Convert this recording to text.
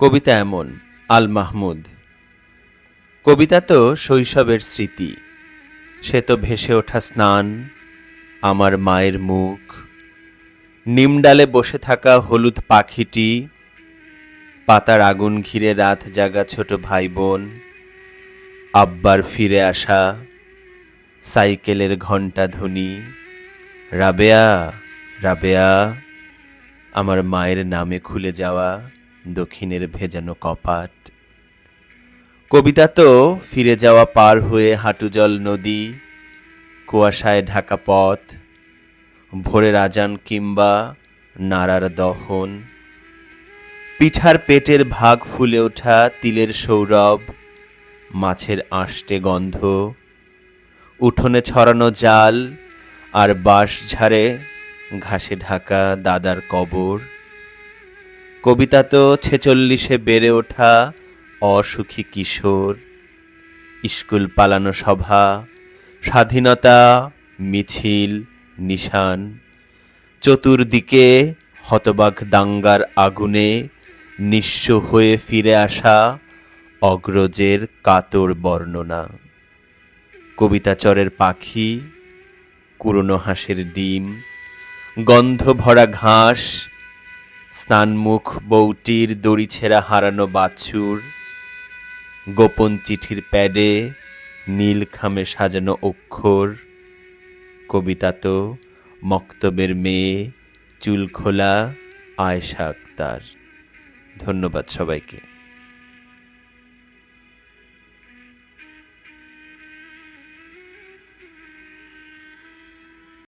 কবিতা এমন আল মাহমুদ কবিতা তো শৈশবের স্মৃতি। সে তো ভেসে ওঠা স্নান, আমার মায়ের মুখ। নিমডালে বসে থাকা হলুদ পাখিটি, পাতার আগুন ঘিরে রাত জাগা ছোট ভাই বোন আব্বার ফিরে আসা সাইকেলের ঘণ্টা ধ্বনি, রাবেয়া রাবেয়া, আমার মায়ের নামে খুলে যাওয়া। দক্ষিণের ভেজানো কপাট। কবিতা তো ফিরে যাওয়া পার হয়ে হাঁটুজল নদী, কুয়াশায় ঢাকা পথ, ভোরের আজান কিংবা নাড়ার দহন। পিঠার পেটের ভাগ ফুলে ওঠা তিলের সৌরভ, মাছের আষ্টে গন্ধ। উঠোনে ছড়ানো জাল আর বাঁশ ঝাড়ে ঘাসে ঢাকা দাদার কবর। কবিতা তো ছেচল্লিশে বেড়ে ওঠা অসুখী কিশোর। স্কুল পালানো সভা, স্বাধীনতা, মিছিল, নিশান। চতুর্দিকে হতবাক দাঙ্গার আগুনে নিঃস্ব হয়ে ফিরে আসা অগ্রজের কাতর বর্ণনা। কবিতাচরের পাখি, কুরনো হাঁসের ডিম গন্ধ ভরা ঘাস স্নানমুখ বউটির দড়ি ছেঁড়া হারানো বাছুর, গোপন চিঠির প্যাডে নীল খামে সাজানো অক্ষর, কবিতা তো মক্তবের মেয়ে, চুল খোলা আয়শা আক্তার। ধন্যবাদ সবাইকে।